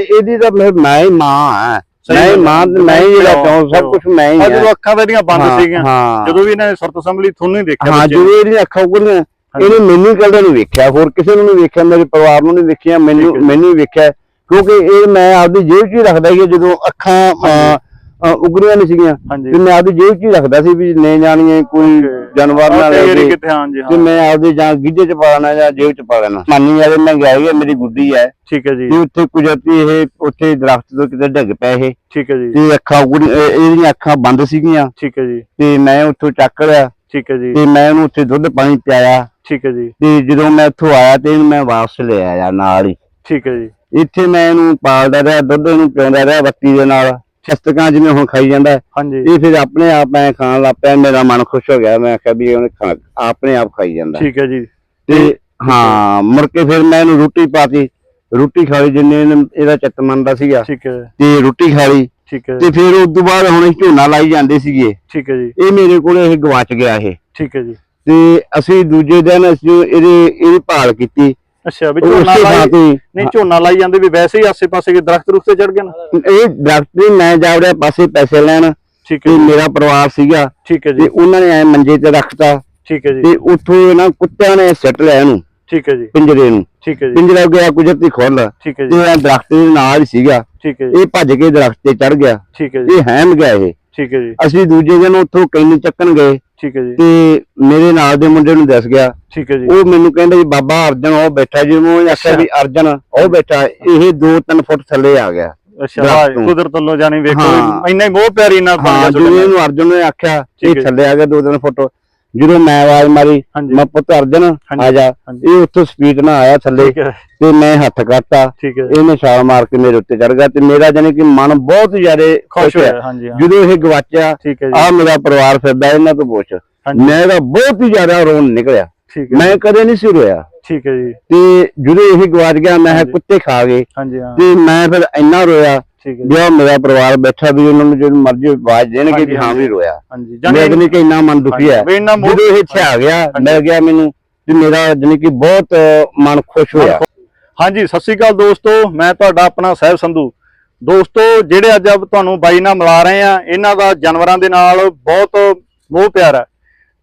ਇਹਦੀ ਤਾਂ ਫਿਰ ਮੈਂ ਹੀ ਮਾਂ ਆ ਮੈਂ ਹੀ। ਮਾਂ ਮੈਂ ਜਿਹੜਾ ਪਿਓ ਸਭ। ਕੁਝ ਮੈਂ ਹੀ ਆ ਜਦੋਂ ਅੱਖਾਂ ਤਾਂ ਇਹਦੀਆਂ ਬੰਦ ਸੀਗੀਆਂ ਜਦੋਂ ਵੀ ਇਹਨੇ ਸੁਰਤ ਸੰਭਲੀ ਤੁਹਾਨੂੰ ਹੀ ਦੇਖਿਆ ਹਾਂ। ਜਦੋਂ ਇਹਦੀਆਂ ਅੱਖਾਂ ਉਗੜੀਆਂ ਇਹਨੇ ਮੈਨੂੰ ਕੱਲੇ ਨੂੰ ਵੇਖਿਆ ਹੋਰ ਕਿਸੇ ਨੂੰ ਨਹੀਂ ਵੇਖਿਆ ਮੇਰੇ ਪਰਿਵਾਰ ਨੂੰ ਨਹੀਂ ਵੇਖਿਆ ਮੈਨੂੰ। ਮੈਨੂੰ ਹੀ ਵੇਖਿਆ ਕਿਉਂਕਿ ਇਹ ਮੈਂ ਆਪਦੀ ਜੇਬ 'ਚ ਹੀ ਰੱਖਦਾ ਸੀ ਜਦੋਂ ਅੱਖਾਂ ਉਗੜੀਆਂ ਨਹੀਂ ਸੀਗੀਆਂ। ਤੇ ਮੈਂ ਆਪਦੀ ਜੇਬ 'ਚ ਹੀ ਰੱਖਦਾ ਸੀ ਵੀ ਨੇ ਜਾਣੀਏ ਕੋਈ. ਜਾਨਵਰ ਨਾ ਆਹ ਲੈ ਕਈ ਵਾਰੀ ਕੇ ਕਿਤੇ ਹਾਂ ਜੀ ਤੇ ਹਾਂ। ਮੈਂ ਆਪਦੇ ਜਾਂ ਗਿੱਜੇ 'ਚ ਪਾ ਲੈਣਾ ਜਾਂ ਜੇਬ 'ਚ ਪਾ ਲੈਣਾ। ਮਾਨੀ ਵਾਲੇ ਮੈਂ ਗਿਆ ਸੀ ਮੇਰੀ ਗੁੱਡੀ ਹੈ। ਠੀਕ ਹੈ ਜੀ। ਤੇ ਉੱਥੇ ਕੁਦਰਤੀ ਇਹ ਉੱਥੇ ਦਰਖਤ ਤੋਂ ਕਿਤੇ ਡਿੱਗ ਪਿਆ ਇਹ। ਠੀਕ ਹੈ ਜੀ। ਤੇ ਅੱਖਾਂ ਇਹਦੀਆਂ ਅੱਖਾਂ ਬੰਦ ਸੀਗੀਆਂ। ਠੀਕ ਹੈ ਜੀ। ਤੇ ਮੈਂ ਉੱਥੋਂ ਚੱਕ ਲਿਆ। ਠੀਕ ਹੈ ਜੀ। ਤੇ ਮੈਂ ਉਹਨੂੰ ਉੱਥੇ ਦੁੱਧ ਪਾਣੀ ਪਿਆਇਆ। ਠੀਕ ਹੈ ਜੀ। ਤੇ ਜਦੋਂ ਮੈਂ ਇੱਥੋਂ ਆਇਆ ਤੇ ਇਹਨੂੰ ਮੈਂ ਵਾਪਸ ਲੈ ਆਇਆ ਨਾਲ ਹੀ। ਠੀਕ ਹੈ ਜੀ। ਇੱਥੇ ਮੈਂ ਇਹਨੂੰ ਪਾਲਦਾ ਰਿਹਾ ਦੁੱਧ ਇਹਨੂੰ ਪਿਆਉਂਦਾ ਰਿਹਾ ਬੱਤੀ ਦੇ ਨਾਲ। ਛਸਤਕਾਂ ਜਿਵੇਂ ਹੁਣ ਖਾਈ ਜਾਂਦਾ ਹੈ। ਹਾਂਜੀ। ਇਹ ਫਿਰ ਆਪਣੇ ਆਪ ਮੈਂ ਖਾਣ ਲੱਗ ਪਿਆ ਮੇਰਾ ਮਨ ਖੁਸ਼ ਹੋ ਗਿਆ। ਮੈਂ ਆਖਿਆ ਵੀ ਉਹਨੇ ਖਾ ਆਪਣੇ ਆਪ ਖਾਈ ਜਾਂਦਾ ਠੀਕ ਹੈ ਜੀ। ਤੇ ਹਾਂ ਮੁੜ ਕੇ ਫਿਰ ਮੈਂ ਇਹਨੂੰ ਰੋਟੀ ਪਾਤੀ। ਰੋਟੀ ਖਾ ਲਈ ਜਿੰਨੇ ਇਹਨੇ- ਇਹਦਾ ਚਿੱਤ ਮੰਨਦਾ ਸੀਗਾ। ਠੀਕ ਹੈ। ਤੇ ਰੋਟੀ ਖਾ ਲਈ। ਠੀਕ ਹੈ। ਤੇ ਫਿਰ ਉਸ ਤੋਂ ਬਾਅਦ ਹੁਣ ਅਸੀਂ ਝੋਨਾ ਲਾਈ ਜਾਂਦੇ ਸੀਗੇ। ਠੀਕ ਹੈ ਜੀ। ਇਹ ਮੇਰੇ ਕੋਲੇ ਇਹ ਗਵਾਚ ਗਿਆ ਇਹ। ਠੀਕ ਹੈ ਜੀ। ਤੇ ਅਸੀਂ ਦੂਜੇ ਦਿਨ ਅਸੀਂ ਇਹਦੇ ਇਹਦੀ ਭਾਲ ਕੀਤੀ। ਅੱਛਾ ਵੀ ਝੋਨਾ ਉਸੇ ਥਾਂ ਲਾਈ ਤੇ ਨਹੀਂ ਝੋਨਾ ਲਾਈ ਜਾਂਦੇ ਵੀ ਵੈਸੇ ਹੀ ਆਸੇ-ਪਾਸੇ ਦੇ ਦਰਖਤ ਰੁੱਖ ਤੇ ਚੜ ਗਏ ਨਾ? ਇਹ ਦਰਖਤ ਤੇ ਮੈਂ ਜਾ ਰਿਹਾ ਪਾਸੇ ਪੈਸੇ ਲੈਣ। ਠੀਕ ਹੈ ਤੇ ਜੀ। ਮੇਰਾ ਪਰਿਵਾਰ ਸੀਗਾ। ਠੀਕ ਹੈ ਤੇ ਜੀ ਉਹਨਾਂ ਨੇ ਐ ਮੰਜੇ ਤੇ ਰੱਖਤਾ। ਠੀਕ ਹੈ ਜੀ। ਤੇ ਉੱਥੋਂ ਨਾ ਕੁੱਤਿਆਂ ਨੇ ਸਿੱਟ ਲਿਆ ਇਹਨੂੰ ਠੀਕ ਹੈ ਜੀ। ਪਿੰਜਰੇ ਨੂੰ। ਠੀਕ ਹੈ ਜੀ। ਪਿੰਜਰਾ ਗਿਆ ਕੁਦਰਤੀ ਖੁੱਲ ਠੀਕ ਹੈ ਤੇ ਜੀ ਇਹ ਦਰਖਤ ਦੇ ਨਾਲ ਹੀ ਸੀਗਾ। ਠੀਕ ਹੈ ਜੀ। ਇਹ ਭੱਜ ਕੇ ਦਰਖਤ ਤੇ ਚੜ ਗਿਆ। ਠੀਕ ਹੈ ਜੀ। ਇਹ ਹੈਮ ਗਿਆ ਇਹ। ਠੀਕ ਹੈ ਜੀ। ਅਸੀਂ ਦੂਜੇ ਦਿਨ ਉੱਥੋਂ ਕੈਨੀ ਚੱਕਣ ਗਏ। ਠੀਕ ਹੈ ਜੀ ਤੇ ਮੇਰੇ ਨਾਲ ਦੇ ਮੁੰਡੇ ਨੂੰ ਦੱਸ ਗਿਆ ਠੀਕ ਹੈ ਜੀ ਉਹ ਮੈਨੂੰ ਕਹਿੰਦਾ ਜੀ ਬਾਬਾ ਅਰਜਨ ਉਹ ਬੈਠਾ ਜੀ ਮੈਂ ਆਖਿਆ ਵੀ ਅਰਜਨ ਉਹ ਬੈਠਾ ਇਹ 2-3 ਫੁੱਟ ਥੱਲੇ ਆ ਗਿਆ ਅੱਛਾ। ਕੁਦਰਤ ਵੱਲੋਂ ਜਾਨੀ ਵੇਖੋ। ਇੰਨਾ ਹੀ ਮੋਹ ਪਿਆਰੀ ਨਾਲ ਬਣ ਗਿਆ। ਇਹਨੂੰ ਅਰਜਨ ਨੇ ਆਖਿਆ ਇਹ। ਥੱਲੇ ਆ ਗਿਆ 2-3 ਫੁੱਟ ਜਦੋਂ ਮੈਂ ਆਵਾਜ਼ ਮਾਰੀ ਹਾਂਜੀ। ਮੈਂ ਪੁੱਤ ਅਰਜਨ। ਆ ਜਾ। ਹਾਂਜੀ। ਇਹ ਉੱਥੋਂ ਸਪੀਡ ਨਾਲ ਆਇਆ ਥੱਲੇ ਠੀਕ ਹੈ। ਤੇ ਮੈਂ ਹੱਥ ਕਰਤਾ ਠੀਕ ਹੈ। ਇਹਨੇ ਛਾਲ ਮਾਰ ਕੇ ਮੇਰੇ ਉੱਤੇ ਚੜ ਗਿਆ ਤੇ ਮੇਰਾ ਜਾਨੀ ਕਿ ਮਨ ਬਹੁਤ ਜ਼ਿਆਦਾ ਖੁਸ਼ ਹੋਇਆ ਹਾਂਜੀ ਹਾਂ। ਜਦੋਂ ਇਹ ਗਵਾਚਿਆ ਠੀਕ ਹੈ ਆ ਮੇਰਾ ਪਰਿਵਾਰ ਫਿਰਦਾ ਇਹਨਾਂ ਤੋਂ ਪੁੱਛ। ਹਾਂਜੀ। ਮੇਰਾ ਬਹੁਤ ਹੀ ਜ਼ਿਆਦਾ ਰੋਣ ਨਿਕਲਿਆ। ਠੀਕ ਹੈ ਮੈਂ ਕਦੇ ਨਹੀਂ ਸੀ ਰੋਇਆ। ਠੀਕ ਹੈ ਜੀ। ਤੇ ਜਦੋਂ ਇਹ ਗਵਾਚ ਗਿਆ ਮੈਂ। ਕੁੱਤੇ ਖਾ ਗਏ। ਹਾਂਜੀ ਹਾਂ। ਤੇ ਮੈਂ ਫਿਰ ਇੰਨਾ ਰੋਇਆ ਠੀਕ ਹੈ ਮੇਰਾ ਪਰਿਵਾਰ ਬੈਠਾ ਵੀ ਉਹਨਾਂ ਨੂੰ ਜਦੋਂ ਮਰਜ਼ੀ ਆਵਾਜ਼ ਦੇਣਗੇ ਵੀ ਹਾਂ ਵੀ ਰੋਇਆ। ਹਾਂਜੀ। ਜਾਨੀ ਕਿ ਇੰਨਾ ਮਨ ਦੁਖੀ ਹੈ। ਜਦੋਂ ਇਹ ਇੱਥੇ ਆ ਗਿਆ ਮਿਲ ਗਿਆ ਮੈਨੂੰ ਤੇ ਮੇਰਾ ਜਾਨੀ ਕਿ ਬਹੁਤ ਮਨ ਖੁਸ਼ ਹੋਇਆ। ਹਾਂਜੀ ਸਤਿ ਸ਼੍ਰੀ ਅਕਾਲ ਦੋਸਤੋ। ਮੈਂ ਤੁਹਾਡਾ ਆਪਣਾ ਸਾਹਿਬ ਸੰਧੂ। ਦੋਸਤੋ ਜਿਹੜੇ ਅੱਜ ਆਪ ਤੁਹਾਨੂੰ ਬਾਈ ਨਾਲ ਮਿਲਾ ਰਹੇ ਆ ਇਹਨਾਂ ਦਾ ਜਾਨਵਰਾਂ ਦੇ ਨਾਲ ਬਹੁਤ ਮੋਹ ਪਿਆਰ ਹੈ।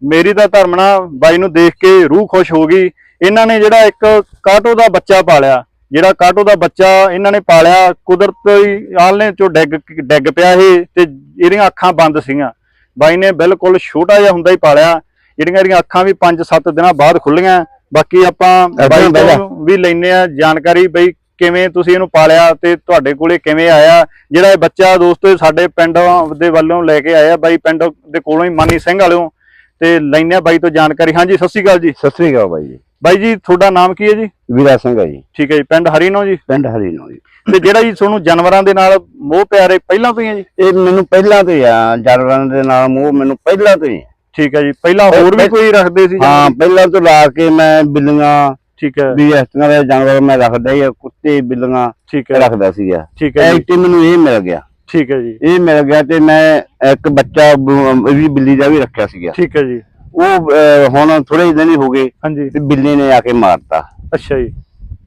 ਮੇਰੀ ਤਾਂ ਧਰਮਣਾ ਬਾਈ ਨੂੰ ਦੇਖ ਕੇ ਰੂਹ ਖੁਸ਼ ਹੋ ਗਈ। ਇਹਨਾਂ ਨੇ ਜਿਹੜਾ ਇੱਕ ਕਾਟੋ ਦਾ ਬੱਚਾ ਪਾਲਿਆ ਜਿਹੜਾ ਕਾਟੋ ਦਾ ਬੱਚਾ ਇਹਨਾਂ ਨੇ ਪਾਲਿਆ ਕੁਦਰਤੀ ਆਲਣੇ ਚੋਂ ਡਿੱਗ ਡਿੱਗ ਪਿਆ ਇਹ ਤੇ ਇਹਦੀਆਂ ਅੱਖਾਂ ਬੰਦ ਸੀਗੀਆਂ। ਬਾਈ ਨੇ ਬਿਲਕੁਲ ਛੋਟਾ ਜਿਹਾ ਹੁੰਦਾ ਹੀ ਪਾਲਿਆ। ਜਿਹੜੀਆਂ ਇਹਦੀਆਂ ਅੱਖਾਂ ਵੀ 5-7 ਦਿਨਾਂ ਬਾਅਦ ਖੁੱਲੀਆਂ ਬਾਕੀ ਆਪਾਂ ਬਾਈ। ਤੋਂ ਵੀ ਲੈਨੇ ਆ ਜਾਣਕਾਰੀ ਬਈ ਕਿਵੇਂ ਤੁਸੀਂ ਇਹਨੂੰ ਪਾਲਿਆ ਤੇ ਤੁਹਾਡੇ ਕੋਲੇ ਕਿਵੇਂ ਆਇਆ। ਜਿਹੜਾ ਇਹ ਬੱਚਾ ਦੋਸਤੋ ਸਾਡੇ ਪਿੰਡ ਦੇ ਵੱਲੋਂ ਲੈ ਕੇ ਆਇਆ ਬਾਈ ਪਿੰਡ ਦੇ ਕੋਲੋਂ ਹੀ ਮਾਨੀ ਸਿੰਘ ਵਾਲਿਓ। ਤੇ ਲੈਨੇ ਆ ਬਾਈ ਤੋਂ ਜਾਣਕਾਰੀ। ਹਾਂਜੀ ਸਤਿ ਸ਼੍ਰੀ ਅਕਾਲ ਜੀ। ਸਤਿ ਸ੍ਰੀ ਅਕਾਲ ਬਾਈ ਜੀ। ਬਾਈ ਜੀ ਤੁਹਾਡਾ ਨਾਮ ਕੀ ਹੈ ਜੀ? ਵੀਰਾ ਸਿੰਘ ਹੈ ਜੀ। ਠੀਕ ਹੈ ਜੀ ਪਿੰਡ ਹਰੀਨੋ ਜੀ? ਪਿੰਡ ਹਰੀਨੋ ਜੀ। ਤੇ ਜਿਹੜਾ ਜੀ ਤੁਹਾਨੂੰ ਜਾਨਵਰਾਂ ਦੇ ਨਾਲ ਮੋਹ ਪਿਆਰ ਹੈ ਪਹਿਲਾਂ ਤੋਂ ਹੀ ਹੈ ਜੀ? ਇਹ ਮੈਨੂੰ ਪਹਿਲਾਂ ਤੋਂ ਹੀ ਆ। ਜਾਨਵਰਾਂ ਦੇ ਨਾਲ ਮੋਹ ਮੈਨੂੰ ਪਹਿਲਾਂ ਤੋਂ ਹੀ ਹੈ। ਠੀਕ ਹੈ ਜੀ ਪਹਿਲਾਂ ਹੋਰ ਵੀ ਕੋਈ ਰੱਖਦੇ ਸੀ ਹਾਂ? ਪਹਿਲਾਂ ਤੋਂ ਲਾ ਕੇ ਮੈਂ ਬਿੱਲੀਆਂ ਠੀਕ ਹੈ। ਵੀ ਇਸ ਤਰ੍ਹਾਂ ਦੇ ਜਾਨਵਰ ਮੈਂ ਰੱਖਦਾ ਹੀ ਆ, ਕੁੱਤੇ ਬਿੱਲੀਆਂ ਠੀਕ ਹੈ। ਰੱਖਦਾ ਸੀਗਾ। ਠੀਕ ਹੈ ਜੀ। ਐਕਟੀ ਮੈਨੂੰ ਇਹ ਮਿਲ ਗਿਆ। ਠੀਕ ਹੈ ਜੀ। ਇਹ ਮਿਲ ਗਿਆ ਤੇ ਮੈਂ ਇੱਕ ਬੱਚਾ ਬ- ਵੀ ਬਿੱਲੀ ਦਾ ਵੀ ਰੱਖਿਆ ਸੀਗਾ। ਠੀਕ ਹੈ ਜੀ। ਉਹ ਅਹ, ਹੁਣ ਥੋੜੇ ਦਿਨ ਹੀ ਹੋ ਗਏ ਹਾਂਜੀ। ਤੇ ਬਿੱਲੀ ਨੇ ਆ ਕੇ ਮਾਰਤਾ। ਅੱਛਾ ਜੀ।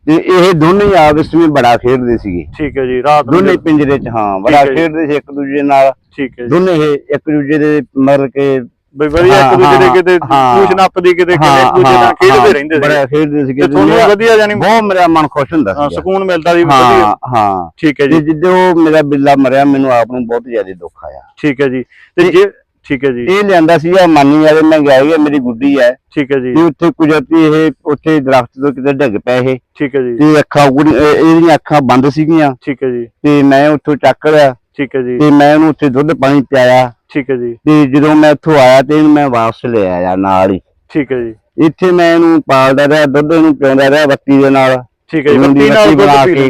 ਤੇ ਇਹ ਦੋਨੇ ਹੀ ਆਪਸ ਵਿੱਚ ਬੜਾ ਖੇਡਦੇ ਸੀਗੇ। ਠੀਕ ਹੈ ਜੀ ਰਾਤ ਨੂੰ ਦੋਨੇ ਪਿੰਜਰੇ 'ਚ ਹਾਂ ਬੜਾ ਠੀਕ ਹੈ ਜੀ। ਖੇਡਦੇ ਸੀ ਇੱਕ ਦੂਜੇ ਨਾਲ। ਠੀਕ ਹੈ ਜੀ। ਦੋਨੇ ਇਹ ਇੱਕ ਦੂਜੇ ਦੇ ਮਰ ਕੇ ਬਈ ਵਧੀਆ ਇੱਕ ਹਾਂ, ਦੂਜੇ ਦੇ ਹਾਂ, ਕਿਤੇ ਹਾਂ। ਪੂਛ ਨੱਪਦੀ ਕਿਤੇ ਕਿਤੇ ਦੂਜੇ ਨਾਲ ਖੇਡਦੇ ਰਹਿੰਦੇ ਸੀ। ਬੜਾ ਖੇਡਦੇ ਤੇ ਤੁਹਾਨੂੰ ਵਧੀਆ ਜਾਨੀ ਬਹੁਤ ਮੇਰਾ ਮਨ ਖੁਸ਼ ਹੁੰਦਾ ਹਾਂ, ਸੀ ਸਕੂਨ ਮਿਲਦਾ ਸੀ ਹਾਂ ਵਧੀਆ। ਹਾਂ ਠੀਕ ਹੈ ਜੀ। ਜਿੱਦੋਂ ਮੇਰਾ ਬਿੱਲਾ ਮਰਿਆ ਮੈਨੂੰ ਆਪ ਨੂੰ ਬਹੁਤ ਜ਼ਿਆਦਾ ਦੁੱਖ ਆਇਆ। ਠੀਕ ਹੈ ਜੀ। ਤੇ ਜੇ ਠੀਕ ਹੈ ਜੀ। ਇਹ ਲਿਆਂਦਾ ਸੀ ਆ ਮਾਨੀ ਵਾਲੇ ਮੈਂ ਗਿਆ ਸੀ ਮੇਰੀ ਗੁੱਡੀ ਹੈ। ਠੀਕ ਹੈ ਜੀ। ਤੇ ਉੱਥੇ ਕੁਦਰਤੀ ਇਹ ਉੱਥੇ ਦਰਖਤ ਤੋਂ ਕਿਤੇ ਡਿੱਗ ਪਿਆ ਇਹ। ਠੀਕ ਹੈ ਜੀ। ਤੇ ਅੱਖਾਂ ਇਹਦੀਆਂ ਅੱਖਾਂ ਬੰਦ ਸੀਗੀਆਂ। ਠੀਕ ਹੈ ਜੀ। ਤੇ ਮੈਂ ਉੱਥੋਂ ਚੱਕ ਲਿਆ। ਠੀਕ ਹੈ ਜੀ। ਤੇ ਮੈਂ ਉਹਨੂੰ ਉੱਥੇ ਦੁੱਧ ਪਾਣੀ ਪਿਆਇਆ। ਠੀਕ ਹੈ ਜੀ। ਤੇ ਜਦੋਂ ਮੈਂ ਉੱਥੋਂ ਆਇਆ ਤੇ ਇਹਨੂੰ ਮੈਂ ਵਾਪਸ ਲੈ ਆਇਆ ਨਾਲ ਹੀ। ਠੀਕ ਹੈ ਜੀ। ਇੱਥੇ ਮੈਂ ਇਹਨੂੰ ਪਾਲਦਾ ਰਿਹਾ ਦੁੱਧ ਇਹਨੂੰ ਪਿਆਉਂਦਾ ਰਿਹਾ ਬੱਤੀ ਦੇ ਨਾਲ। ਠੀਕ ਹੈ ਜੀ ਬੱਤੀ ਨਾਲ ਦੁੱਧ ਪੀ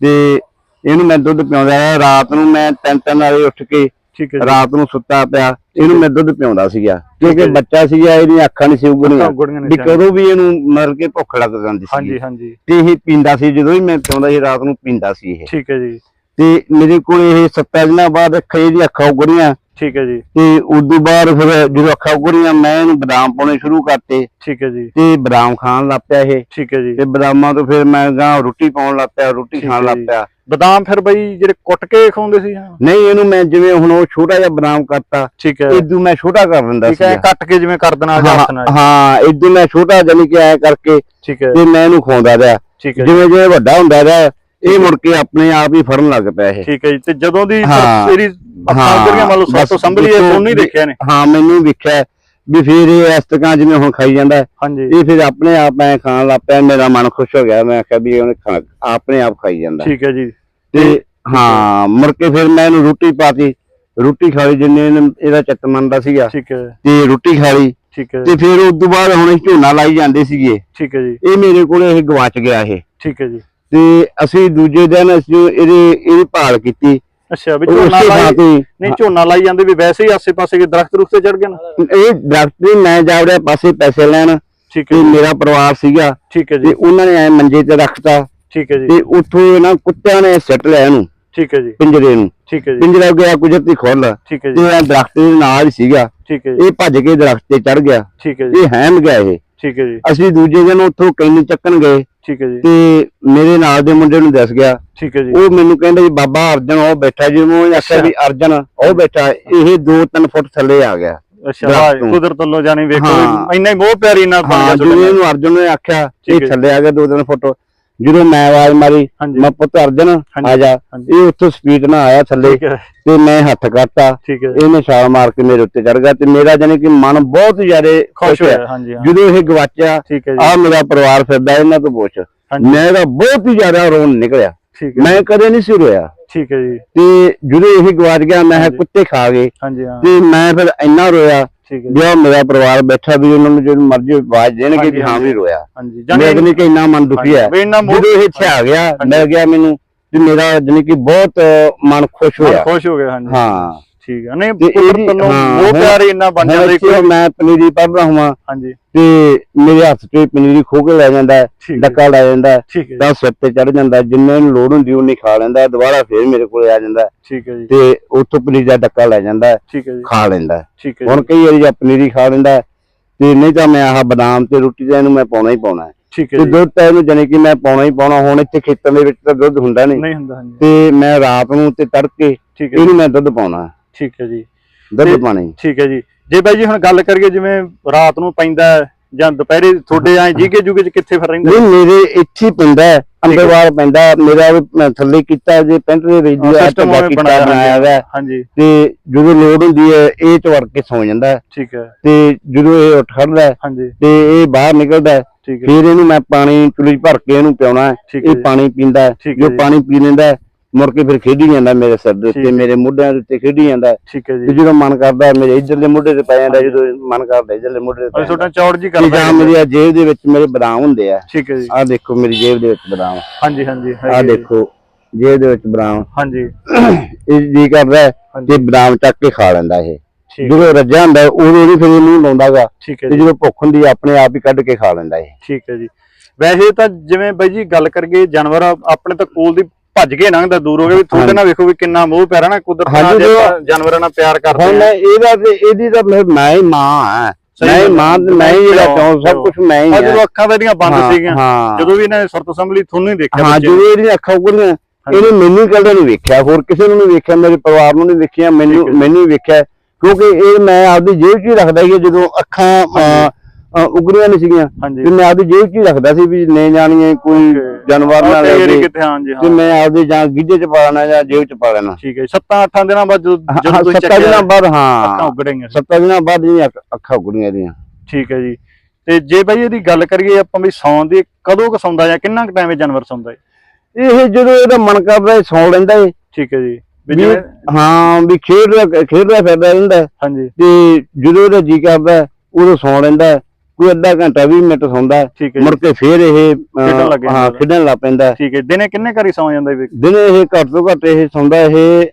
ਤੇ ਇਹਨੂੰ ਮੈਂ ਦੁੱਧ ਪਿਆਉਂਦਾ ਰਿਹਾ। ਰਾਤ ਨੂੰ ਮੈਂ ਤਿੰਨ ਤਿੰਨ ਵਾਲੇ ਉੱਠ ਕੇ ਠੀਕ ਹੈ ਰਾਤ ਨੂੰ ਸੁੱਤਾ ਪਿਆ। ਇਹਨੂੰ ਮੈਂ ਦੁੱਧ ਪਿਆਉਂਦਾ ਸੀਗਾ। ਕਿਉਂਕਿ। ਬੱਚਾ ਸੀਗਾ ਇਹਦੀਆਂ ਅੱਖਾਂ ਨਹੀਂ ਸੀ ਉਗੜੀਆਂ ਵੀ। ਕਦੋਂ ਵੀ ਇਹਨੂੰ ਮਰ ਕੇ ਭੁੱਖ ਲੱਗ ਜਾਂਦੀ ਸੀ ਹਾਂਜੀ ਹਾਂਜੀ। ਤੇ ਇਹ ਪੀਂਦਾ ਸੀ ਜਦੋਂ ਵੀ ਮੈਂ ਪਿਆਉਂਦਾ ਸੀ ਰਾਤ ਨੂੰ ਪੀਂਦਾ ਸੀ ਇਹ। ਠੀਕ ਹੈ ਜੀ। ਤੇ ਮੇਰੇ ਕੋਲ ਇਹ ਸੱਤਾਂ ਦਿਨਾਂ ਬਾਅਦ ਅੱਖਾਂ ਇਹਦੀਆਂ ਅੱਖਾਂ ਉਗੜੀਆਂ। ਠੀਕ ਹੈ ਜੀ। ਤੇ ਉਦੋਂ ਬਾਅਦ ਫਿਰ ਜਦੋਂ ਅੱਖਾਂ ਉਗੜੀਆਂ ਮੈਂ ਇਹਨੂੰ ਬਦਾਮ ਪਾਉਣੇ ਸ਼ੁਰੂ ਕਰਤੇ। ਠੀਕ ਹੈ ਜੀ। ਤੇ ਬਦਾਮ ਖਾਣ ਲੱਗ ਪਿਆ ਇਹ। ਠੀਕ ਹੈ ਜੀ। ਤੇ ਬਦਾਮਾਂ ਤੋਂ ਫਿਰ ਮੈਂ ਗਾਂ ਰੋਟੀ ਪਾਉਣ ਲੱਗ ਪਿਆ ਰੋਟੀ ਖਾਣ ਲੱਗ। ਪਿਆ। ਬਦਾਮ ਫਿਰ ਬਈ ਜਿਹੜੇ ਕੁੱਟ ਕੇ ਖਾਉਂਦੇ ਸੀ ਨਹੀਂ ਇਹਨੂੰ ਮੈਂ ਜਿਵੇਂ ਹੁਣ ਉਹ ਛੋਟਾ ਜਿਹਾ ਬਦਾਮ ਕਰਤਾ ਠੀਕ ਹੈ। ਇਦੋਂ ਮੈਂ ਛੋਟਾ ਕਰ ਦਿੰਦਾ ਠੀਕ ਹੈ ਸੀ ਕੱਟ ਕੇ ਜਿਵੇਂ ਕਰ ਦੇਣਾ ਜਾਂ ਹੱਥ ਨਾਲ। ਹਾਂ ਇਦੋਂ ਮੈਂ ਛੋਟਾ ਜਾਨੀ ਕਿ ਐ ਕਰਕੇ ਠੀਕ ਹੈ। ਤੇ ਮੈਂ ਇਹਨੂੰ ਖਵਾਉਂਦਾ ਰਿਹਾ। ਠੀਕ ਹੈ ਜਿਵੇਂ ਜਿਵੇਂ ਵੱਡਾ ਹੁੰਦਾ ਰਿਹਾ ਇਹ ਮੁੜ ਕੇ ਆਪਣੇ ਆਪ ਹੀ ਫੜਨ ਲੱਗ ਪਿਆ ਇਹ। ਠੀਕ ਹੈ ਜੀ ਤੇ ਜਦੋਂ ਦੀ। ਤੇਰੀ ਅੱਖਾਂ ਕਰੀਆਂ ਮੰਨ ਲਓ ਸੱਤ ਸੰਭਲੀ ਇਹ ਹੀ ਦੇਖਿਆ ਨੇ। ਹਾਂ ਮੈਨੂੰ ਵੇਖਿਆ ਵੀ ਫਿਰ ਇਹ ਇਸ ਤਰ੍ਹਾਂ ਜਿਵੇਂ ਹੁਣ ਖਾਈ ਜਾਂਦਾ ਇਹ ਫਿਰ ਆਪਣੇ ਆਪ ਐ ਖਾਣ ਲੱਗ ਪਿਆ ਮੇਰਾ ਮਨ ਖੁਸ਼ ਹੋ ਗਿਆ ਮੈਂ ਆਖਿਆ ਵੀ ਉਹਨੇ ਖਾ ਆਪਣੇ ਆਪ ਖਾਈ ਜਾਂਦਾ ਠੀਕ ਹੈ ਜੀ। ਤੇ ਹਾਂ ਮੁੜ ਕੇ ਫਿਰ ਮੈਂ ਇਹਨੂੰ ਰੋਟੀ ਪਾਤੀ। ਰੋਟੀ ਖਾਈ ਜਿੰਨੇ ਇਹਨੂੰ ਇਹਦਾ ਚੱਟ ਮੰਨਦਾ ਸੀਗਾ। ਠੀਕ ਹੈ। ਤੇ ਰੋਟੀ ਖਾ ਲਈ। ਠੀਕ ਹੈ। ਤੇ ਫਿਰ ਉਸ ਤੋਂ ਬਾਅਦ ਹੁਣ ਝੋਨਾ ਲਾਈ ਜਾਂਦੇ ਸੀਗੇ। ਠੀਕ ਹੈ ਜੀ। ਇਹ ਮੇਰੇ ਕੋਲੇ ਇਹ ਗਵਾਚ ਗਿਆ ਇਹ। ਠੀਕ ਹੈ ਜੀ। ਤੇ ਅਸੀਂ ਦੂਜੇ ਦਿਨ ਅਸੀਂ ਇਹਦੀ ਇਹਦੀ ਭਾਲ ਕੀਤੀ। ਅੱਛਾ ਵੀ ਝੋਨਾ ਲਾਈ ਨਹੀਂ ਝੋਨਾ ਲਾਈ ਜਾਂਦੇ ਵੀ ਵੈਸੇ ਹੀ ਆਸੇ-ਪਾਸੇ ਦੇ ਦਰਖਤ ਰੁੱਖ ਤੇ ਚੜ ਗਏ ਨਾ? ਇਹ ਦਰਖਤ ਵੀ ਮੈਂ ਜਾ ਰਿਹਾ ਪਾਸੇ ਪੈਸੇ ਲੈਣ। ਠੀਕ ਹੈ ਤੇ ਜੀ। ਮੇਰਾ ਪਰਿਵਾਰ ਸੀਗਾ। ਠੀਕ ਹੈ ਤੇ ਜੀ ਉਹਨਾਂ ਨੇ ਐ ਮੰਜੇ ਤੇ ਰੱਖਤਾ। ਠੀਕ ਹੈ ਜੀ। ਤੇ ਉੱਥੋਂ ਨਾ ਕੁੱਤਿਆਂ ਨੇ ਸਿੱਟ ਲਿਆ ਇਹਨੂੰ ਠੀਕ ਹੈ ਜੀ। ਪਿੰਜਰੇ ਨੂੰ। ਠੀਕ ਹੈ ਜੀ। ਪਿੰਜਰਾ ਗਿਆ ਕੁਦਰਤੀ ਖੁੱਲ ਠੀਕ ਹੈ ਤੇ ਜੀ ਇਹ ਦਰਖਤ ਦੇ ਨਾਲ ਹੀ ਸੀਗਾ। ਠੀਕ ਹੈ ਜੀ। ਇਹ ਭੱਜ ਕੇ ਦਰਖਤ ਤੇ ਚੜ ਗਿਆ। ਠੀਕ ਹੈ ਜੀ। ਇਹ ਹੈਮ ਗਿਆ ਇਹ। ਠੀਕ ਹੈ ਜੀ। ਅਸੀਂ ਦੂਜੇ ਦਿਨ ਉੱਥੋਂ ਕੈਨੀ ਚੱਕਣ ਗਏ। ਠੀਕ ਹੈ ਜੀ ਤੇ ਮੇਰੇ ਨਾਲ ਦੇ ਮੁੰਡੇ ਨੂੰ ਦੱਸ ਗਿਆ ਠੀਕ ਹੈ ਜੀ ਉਹ ਮੈਨੂੰ ਕਹਿੰਦਾ ਜੀ ਬਾਬਾ ਅਰਜਨ ਉਹ ਬੈਠਾ ਜੀ ਮੈਂ ਆਖਿਆ ਅੱਛਾ। ਵੀ ਅਰਜਨ ਉਹ ਬੈਠਾ ਇਹ 2-3 ਫੁੱਟ ਥੱਲੇ ਆ ਗਿਆ ਅੱਛਾ। ਕੁਦਰਤ ਵੱਲੋਂ ਜਾਣੀ ਵੇਖੋ। ਇੰਨਾ ਹੀ ਮੋਹ ਪਿਆਰੀ ਨਾਲ ਬਣ ਗਿਆ ਜਦੋਂ। ਇਹਨੂੰ ਅਰਜਨ ਨੇ ਆਖਿਆ ਇਹ। ਥੱਲੇ ਆ ਗਿਆ 2-3 ਫੁੱਟ ਜਦੋਂ ਮੈਂ ਆਵਾਜ਼ ਮਾਰੀ ਮੈਂ ਪੁੱਤ ਅਰਜਨ। ਆ ਜਾ। ਇਹ ਉੱਥੋਂ ਸਪੀਡ ਨਾਲ ਆਇਆ ਥੱਲੇ ਤੇ ਮੈਂ ਹੱਥ ਕੱਟਤਾ ਇਹਨੇ ਛਾਲ ਮਾਰ ਕੇ ਮੇਰੇ ਉੱਤੇ ਚੜ ਗਿਆ ਤੇ ਮੇਰਾ ਜਾਨੀ ਕਿ ਮਨ ਬਹੁਤ ਜ਼ਿਆਦਾ ਖੁਸ਼ ਹੋਇਆ ਜਦੋਂ ਇਹ ਗਵਾਚਿਆ ਆ ਮੇਰਾ ਪਰਿਵਾਰ ਫਿਰਦਾ ਇਹਨਾਂ ਤੋਂ ਪੁੱਛ। ਹਾਂਜੀ। ਮੇਰਾ ਬਹੁਤ ਹੀ ਜ਼ਿਆਦਾ ਰੋਣ ਨਿਕਲਿਆ। ਮੈਂ ਕਦੇ ਨਹੀਂ ਸੀ ਰੋਇਆ। ਠੀਕ ਹੈ ਜੀ। ਤੇ ਜਦੋਂ ਇਹ ਗਵਾਚ ਗਿਆ ਮੈਂ। ਕੁੱਤੇ ਖਾ ਗਏ। ਤੇ ਮੈਂ ਫਿਰ ਇੰਨਾ ਰੋਇਆ ਠੀਕ ਹੈ ਜੀ। ਜਿਹੜਾ ਮੇਰਾ ਪਰਿਵਾਰ ਬੈਠਾ ਵੀ ਉਹਨਾਂ ਨੂੰ ਜਦੋਂ ਮਰਜ਼ੀ ਆਵਾਜ਼ ਦੇਣਗੇ ਹਾਂਜੀ, ਵੀ ਹਾਂ ਵੀ ਰੋਇਆ। ਹਾਂਜੀ। ਮੈਂ ਕਹਿੰਦੀ ਕਿ ਇੰਨਾ ਮਨ ਦੁਖੀ ਹੈ। ਵੀ ਇੰਨਾ ਮੋਹ ਜਦੋਂ ਇਹ ਇੱਥੇ ਆ ਗਿਆ ਮਿਲ ਗਿਆ ਮੈਨੂੰ ਤੇ ਮੇਰਾ ਜਾਨੀ ਕਿ ਬਹੁਤ ਮਨ ਖੁਸ਼ ਹੋਇਆ। ਖੁਸ਼ ਹੋ ਗਿਆ ਹਾਂਜੀ। ਹਾਂ। ਠੀਕ ਹੈ ਨਹੀਂ ਤੇ ਕੁਦਰਤ ਮੋਹ ਹੁਣ- ਪਿਆਰ ਇੰਨਾ ਬਣ ਜਾਂਦਾ ਇੱਥੇ ਕੋਈ ਮੈਂ ਪਨੀਰੀ ਪੜਦਾ ਹਾਂ ਹਾਂਜੀ। ਤੇ ਮੇਰੇ ਹੱਥ ਤੇ ਪਨੀਰੀ ਖੋ ਕੇ ਲੈ ਜਾਂਦਾ ਡੱਕਾ ਲੈ ਜਾਂਦਾ ਤਾਂ ਸਿਰ ਤੇ ਚੜ ਜਾਂਦਾ ਜਿੰਨੇ ਨੂੰ ਲੋੜ ਹੁੰਦੀ ਉਹਨੇ ਖਾ ਲੈਂਦਾ ਦੁਬਾਰਾ ਫੇਰ ਮੇਰੇ ਕੋਲੇ ਆ ਜਾਂਦਾ ਠੀਕ ਹੈ ਜੀ। ਤੇ ਉੱਥੋਂ ਪਨੀਰੀ ਦਾ ਡੱਕਾ ਲੈ ਜਾਂਦਾ ਹੈ, ਠੀਕ ਹੈ ਜੀ। ਖਾ ਲੈਂਦਾ ਹੈ। ਠੀਕ ਹੈ ਹੁਣ ਕਈ ਵਾਰੀ ਜਾਂ ਪਨੀਰੀ ਖਾ ਲੈਂਦਾ ਤੇ ਨਹੀਂ ਤਾਂ ਮੈਂ ਆਹ ਬਦਾਮ ਤੇ ਰੋਟੀ ਦਾ ਇਹਨੂੰ ਮੈਂ ਪਾਉਣਾ ਹੀ ਪਾਉਣਾ ਹੈ। ਠੀਕ ਹੈ ਤੇ ਦੁੱਧ ਤਾਂ ਇਹਨੂੰ ਜਾਣੀ ਕਿ ਮੈਂ ਪਾਉਣਾ ਹੀ ਪਾਉਣਾ ਹੁਣ ਇੱਥੇ ਖੇਤਾਂ ਦੇ ਵਿੱਚ ਤਾਂ ਦੁੱਧ ਹੁੰਦਾ ਨਹੀਂ। ਨਹੀਂ ਹੁੰਦਾ ਹਾਂਜੀ। ਤੇ ਮੈਂ ਰਾਤ ਨੂੰ ਤੇ ਤੜਕੇ ਇਹਨੂੰ ਮੈਂ ਦੁੱਧ ਪਾਉਣਾ ਠੀਕ ਹੈ ਜੀ। ਦੁੱਧ ਤੇ- ਪਾਣਾ। ਠੀਕ ਹੈ ਜੀ। ਜੇ ਬਾਈ ਜੀ ਹੁਣ ਗੱਲ ਕਰੀਏ ਜਿਵੇਂ ਰਾਤ ਨੂੰ ਪੈਂਦਾ ਹੈ ਜਾਂ ਦੁਪਹਿਰੇ ਤੁਹਾਡੇ ਐ ਜੀਗੇ ਜੁਗੇ ਚ ਕਿੱਥੇ ਫਿਰ ਰਹਿੰਦੇ? ਨਹੀਂ ਮੇਰੇ ਇੱਥੇ ਹੀ ਪੈਂਦਾ ਹੈ, ਬਾਹਰ ਪੈਂਦਾ ਹੈ, ਮੇਰਾ ਵੀ ਮੈਂ ਥੱਲੇ ਕੀਤਾ ਜੇ ਪੈਂਟ ਦੇ ਵਿੱਚ ਦੀ ਸਿਸਟਮ ਧੱਗਾ ਕੀਤਾ ਬਣਾਇਆ ਬਣਾਇਆ ਹੋਇਆ। ਹੈ। ਹਾਂਜੀ। ਤੇ ਜਦੋਂ ਲੋੜ ਹੁੰਦੀ ਹੈ ਇਹ ਚ ਵੜ ਕੇ ਸੌ ਜਾਂਦਾ ਹੈ। ਠੀਕ ਹੈ। ਤੇ ਜਦੋਂ ਇਹ ਉੱਠ ਖੜਦਾ ਹੈ ਹਾਂਜੀ। ਤੇ ਇਹ ਬਾਹਰ ਨਿਕਲਦਾ ਹੈ ਠੀਕ ਹੈ। ਫਿਰ ਇਹਨੂੰ ਮੈਂ ਪਾਣੀ ਚੁਲੀ ਭਰ ਕੇ ਇਹਨੂੰ ਪਿਆਉਣਾ ਹੈ। ਠੀਕ ਹੈ ਇਹ ਜੀ, ਪਾਣੀ ਪੀਂਦਾ ਹੈ। ਠੀਕ ਹੈ ਜੋ ਜੀ। ਪਾਣੀ ਪੀ ਲੈਂਦਾ ਹੈ ਮੁੜ ਕੇ ਫਿਰ ਖੇਡੀ ਜਾਂਦਾ ਮੇਰੇ ਸਿਰ ਦੇ ਉੱਤੇ। ਮੇਰੇ ਮੋਢਿਆਂ ਦੇ ਉੱਤੇ ਖੇਡੀ ਜਾਂਦਾ। ਠੀਕ ਹੈ ਜੀ। ਜਦੋਂ ਮਨ ਕਰਦਾ ਮੇਰੇ ਇਧਰਲੇ ਮੋਢੇ ਤੇ ਪੈ ਜਾਂਦਾ ਜਦੋਂ ਮਨ ਕਰਦਾ ਇਧਰਲੇ ਮੋਢੇ ਤੇ ਪੈ ਜਾਂਦਾ ਤੁਹਾਡਾ ਚੌੜ ਜੀ ਕਰਦਾ ਜਾਂ ਮੇਰੀ ਜੇਬ ਦੇ ਵਿੱਚ ਮੇਰੇ ਬਦਾਮ ਹੁੰਦੇ ਆ। ਠੀਕ ਹੈ ਜੀ। ਆਹ ਦੇਖੋ ਮੇਰੀ ਜੇਬ ਦੇ ਵਿੱਚ ਬਦਾਮ। ਹਾਂਜੀ ਹਾਂਜੀ ਆਹ। ਦੇਖੋ ਜੇਬ ਦੇ ਵਿੱਚ ਬਦਾਮ। ਹਾਂਜੀ। ਇਹ ਜੀ ਕਰਦਾ ਤੇ ਬਦਾਮ ਚੱਕ ਕੇ ਖਾ ਲੈਂਦਾ ਇਹ। ਜਦੋਂ ਰੱਜਿਆ ਹੁੰਦਾ ਉਦੋਂ ਨਹੀਂ ਫਿਰ ਮੂੰਹ ਲਾਉਂਦਾਗਾ। ਤੇ ਜਦੋਂ ਭੁੱਖ ਹੁੰਦੀ ਆਪਣੇ ਆਪ ਹੀ ਕੱਢ ਕੇ ਖਾ ਲੈਂਦਾ ਇਹ। ਠੀਕ ਹੈ ਜੀ। ਵੈਸੇ ਤਾਂ ਜਿਵੇਂ ਬਾਈ ਜੀ ਗੱਲ ਕਰੀਏ ਜਾਨਵਰ ਆਪਣੇ ਤਾਂ ਕੋਲ ਦੀ ਭੱਜ ਕੇ ਲੰਘਦਾ ਦੂਰ ਹੋ ਗਿਆ ਵੀ ਤੁਹਾਡੇ ਨਾਲ ਵੇਖੋ ਵੀ ਕਿੰਨਾ ਮੋਹ ਪਿਆਰਾ ਨਾ ਕੁਦਰਤ ਨਾਲ ਜਾਨਵਰਾਂ ਨਾਲ ਪਿਆਰ ਕਰਦੇ ਹੁਣ ਇਹਦਾ ਤੇ ਇਹਦੀ ਤਾਂ ਮੈਂ ਮੈਂ ਹੀ ਮਾਂ ਹਾਂ ਮੈਂ। ਮਾਂ ਹੀ ਪਿਓ, ਪਿਓ ਸਭ। ਕੁਝ ਮੈਂ ਹੀ ਹਾਂ ਜਦੋਂ ਅੱਖਾਂ ਤਾਂ ਇਹਦੀਆਂ ਬੰਦ ਸੀਗੀਆਂ ਜਦੋਂ ਵੀ ਇਹਨੇ ਸੁਰਤ ਸੰਭਲੀ ਤੁਹਾਨੂੰ ਹੀ ਦੇਖਿਆ ਹਾਂ ਨੂੰ। ਜਦੋਂ ਇਹਦੀਆਂ ਅੱਖਾਂ ਉਗਲੀਆਂ ਇਹਨੇ ਮੈਨੂੰ ਕੱਢੇ ਨੂੰ ਵੇਖਿਆ ਹੋਰ ਕਿਸੇ ਨੂੰ ਨਹੀਂ ਵੇਖਿਆ ਮੇਰੇ ਪਰਿਵਾਰ ਨੂੰ ਨਹੀਂ ਵੇਖਿਆ ਮੈਨੂੰ। ਮੈਨੂੰ ਹੀ ਵੇਖਿਆ ਕਿਉਂਕਿ ਇਹ ਮੈਂ ਆਪਦੀ ਜੇਬ 'ਚ ਹੀ ਰੱਖਦਾ ਸੀ ਜਦੋਂ ਅੱਖਾਂ ਉਗਲੀਆਂ ਨਹੀਂ ਸੀਗੀਆਂ। ਤੇ ਮੈਂ ਆਪਦੀ ਜੇਬ 'ਚ ਹੀ ਰੱਖਦਾ ਸੀ ਵੀ ਨਹੀਂ ਜਾਣੀਆਂ ਕੋਈ ਜਾਨਵਰ ਨਾ ਆਹ ਲੈ ਕੇ ਤੇ ਹਾਂ। ਮੈਂ ਆਪਦੇ ਜਾਂ ਗਿੱਜੇ 'ਚ ਪਾ ਲੈਣਾ ਜਾਂ ਜੇਬ 'ਚ ਪਾ ਲੈਣਾ। ਠੀਕ ਹੈ ਸੱਤਾਂ ਅੱਠਾਂ ਦਿਨਾਂ ਬਾਅਦ ਜਦੋਂ ਹਾਂ, ਤੁਸੀਂ ਦਿਨਾਂ ਚੱਕਿਆ ਬਾਅਦ ਅੱਖਾਂ ਹਾਂ ਉਗੜੀਆਂ ਸੀ। ਸੱਤਾਂ ਦਿਨਾਂ ਬਾਅਦ ਜਿਹੜੀਆਂ ਅੱਖ- ਉਗਲੀਆਂ ਇਹਦੀਆਂ ਠੀਕ ਹੈ ਜੀ। ਤੇ ਜੇ ਬਾਈ ਇਹਦੀ ਗੱਲ ਕਰੀਏ ਆਪਾਂ ਵੀ ਸੌਣ ਦੀ ਕਦੋਂ ਕੁ ਸੌਂਦਾ ਜਾਂ ਕਿੰਨਾ ਕੁ ਟਾਈਮ ਇਹ ਜਾਨਵਰ ਸੌਂਦਾ ਹੈ? ਇਹ ਜਦੋਂ ਇਹਦਾ ਮਨ ਕਰਦਾ ਇਹ ਸੌ ਲੈਂਦਾ ਏ। ਠੀਕ ਹੈ ਜੀ। ਵੀ ਹਾਂ ਵੀ ਖੇਡਦਾ ਖੇਡਦਾ ਫਿਰਦਾ ਰਹਿੰਦਾ ਹੈ ਹਾਂਜੀ। ਤੇ ਜਦੋਂ ਇਹਦਾ ਜੀ ਕਰਦਾ ਹੈ, ਉਦੋਂ ਸੌ ਲੈਂਦਾ ਹੈ। ਕੋਈ ਅੱਧਾ ਘੰਟਾ 20 ਮਿੰਟ ਸੌਂਦਾ ਹੈ। ਠੀਕ ਹੈ ਮੁੜ ਕੇ ਫੇਰ ਇਹ ਅਹ, ਖੇਡਣ ਲੱਗ ਜਾਂਦਾ ਹਾਂ। ਖੇਡਣ ਲੱਗ ਪੈਂਦਾ। ਠੀਕ ਹੈ। ਦਿਨੇ ਕਿੰਨੇ ਘਰੀ ਸੌਂ ਜਾਂਦਾ ਇਹ ਦਿਨੇ ਇਹ ਘੱਟ ਤੋਂ ਘੱਟ ਇਹ ਸੌਂਦਾ ਇਹ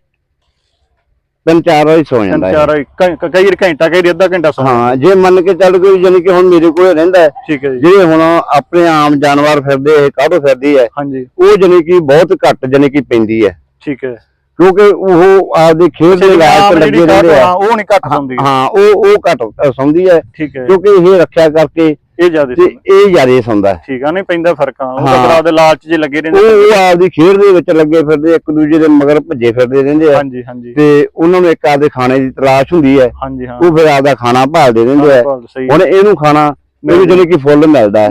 ਤਿੰਨ ਚਾਰ ਵਾਰੀ ਸੌ ਜਾਂਦਾ ਚਾਰ ਕਈ ਕਈ ਵਾਰੀ ਘੰਟਾ ਕਈ ਵਾਰੀ ਅੱਧਾ ਘੰਟਾ ਸੌਂ। ਹਾਂ ਜੇ ਮੰਨ ਕੇ ਚੱਲ ਕੋਈ ਜਾਨੀ ਕਿ ਹੁਣ ਮੇਰੇ ਕੋਲ ਰਹਿੰਦਾ ਹੈ, ਠੀਕ ਹੈ ਜੀ। ਜਿਹੜੇ ਹੁਣ ਆਪਣੇ ਆਮ ਜਾਨਵਰ ਫਿਰਦੇ ਇਹ ਕਾਹਦੋਂ ਫਿਰਦੀ ਹੈ? ਹਾਂਜੀ। ਉਹ ਜਾਨੀ ਕਿ ਬਹੁਤ ਘੱਟ ਜਾਨੀ ਕਿ ਪੈਂਦੀ ਹੈ। ਠੀਕ ਹੈ। ਕਿਉਂਕਿ ਉਹ ਆਪਦੇ ਖੇਡ ਦੇ ਲਾਇਕ ਲੱਗੇ ਰਹਿੰਦੇ ਆ। ਉਹ ਨਹੀਂ ਘੱਟ ਸੌਂਦੀ ਹਾਂ ਉਹ ਉਹ ਘੱਟ ਸੌਂਦੀ ਹੈ। ਕਿਉਂਕਿ ਇਹ ਰੱਖਿਆ ਕਰਕੇ ਇਹ ਜ਼ਿਆਦਾ ਤੇ ਇਹ ਜ਼ਿਆਦਾ ਸੌਂਦਾ। ਠੀਕ ਆ ਨਹੀਂ ਪੈਂਦਾ ਫ਼ਰਕ ਆ। ਉਹ ਫਿਰ ਆਪਦੇ ਲਾਲਚ ਜੇ ਲੱਗੇ ਰਹਿੰਦੇ ਉਹ ਆਪਦੀ ਖੇਡ ਦੇ ਵਿੱਚ ਲੱਗੇ ਫਿਰਦੇ ਇੱਕ ਦੂਜੇ ਦੇ ਮਗਰ ਭੱਜੇ ਫਿਰਦੇ ਰਹਿੰਦੇ ਆ। ਹਾਂਜੀ ਹਾਂਜੀ। ਤੇ ਉਹਨਾਂ ਨੂੰ ਇੱਕ ਆਪਦੇ ਖਾਣੇ ਦੀ ਤਲਾਸ਼ ਹੁੰਦੀ ਹੈ। ਹਾਂਜੀ ਹਾਂ। ਉਹ ਫਿਰ ਆਪਦਾ ਖਾਣਾ ਭਾਲਦੇ ਰਹਿੰਦੇ ਆ। ਹੁਣ ਇਹਨੂੰ ਖਾਣਾ ਮਿਲ ਜਿਹੜੇ ਕਿ ਫੁੱਲ ਮਿਲਦਾ। ਹੈ